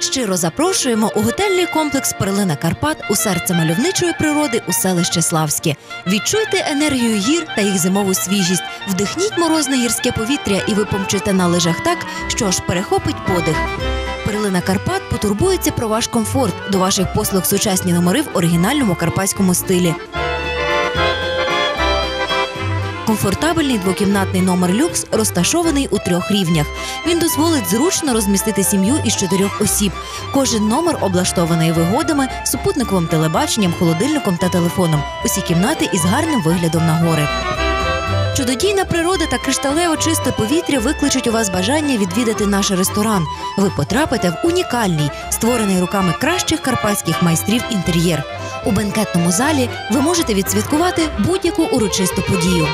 Щиро запрошуємо у готельний комплекс Перлина Карпат у серце мальовничої природи у селище Славське. Відчуйте енергію гір та їх зимову свіжість. Вдихніть морозне гірське повітря, і ви помчите на лижах так, що аж перехопить подих. Перлина Карпат потурбується про ваш комфорт. До ваших послуг сучасні номери в оригінальному карпатському стилі. Комфортабельний двокімнатний номер люкс розташований у трьох рівнях. Він дозволить зручно розмістити сім'ю із чотирьох осіб. Кожен номер облаштований вигодами, супутниковим телебаченням, холодильником та телефоном. Усі кімнати із гарним виглядом на гори. Чудодійна природа та кришталево чисте повітря викличуть у вас бажання відвідати наш ресторан. Ви потрапите в унікальний, створений руками кращих карпатських майстрів інтер'єр. У бенкетному залі ви можете відсвяткувати будь-яку урочисту подію.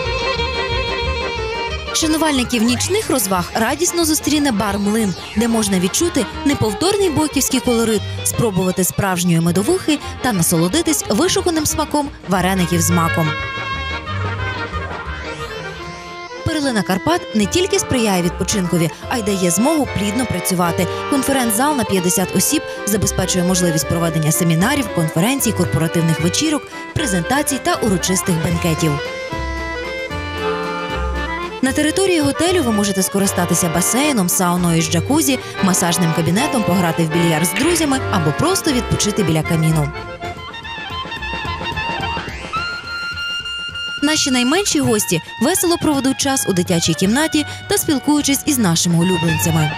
Шанувальників нічних розваг радісно зустріне бар Млин, де можна відчути неповторний бойківський колорит, спробувати справжньої медовухи та насолодитись вишуканим смаком вареників з маком. Перлина Карпат не тільки сприяє відпочинкові, а й дає змогу плідно працювати. Конференц-зал на 50 осіб забезпечує можливість проведення семінарів, конференцій, корпоративних вечірок, презентацій та урочистих бенкетів. На території готелю ви можете скористатися басейном, сауною з джакузі, масажним кабінетом, пограти в більярд з друзями або просто відпочити біля каміну. Наші найменші гості весело проведуть час у дитячій кімнаті та спілкуючись із нашими улюбленцями.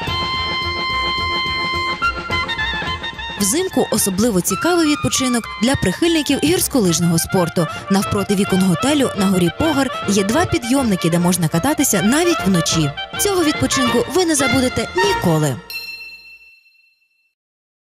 Взимку особливо цікавий відпочинок для прихильників гірськолижного спорту. Навпроти вікон готелю на горі Погар є два підйомники, де можна кататися навіть вночі. Цього відпочинку ви не забудете ніколи.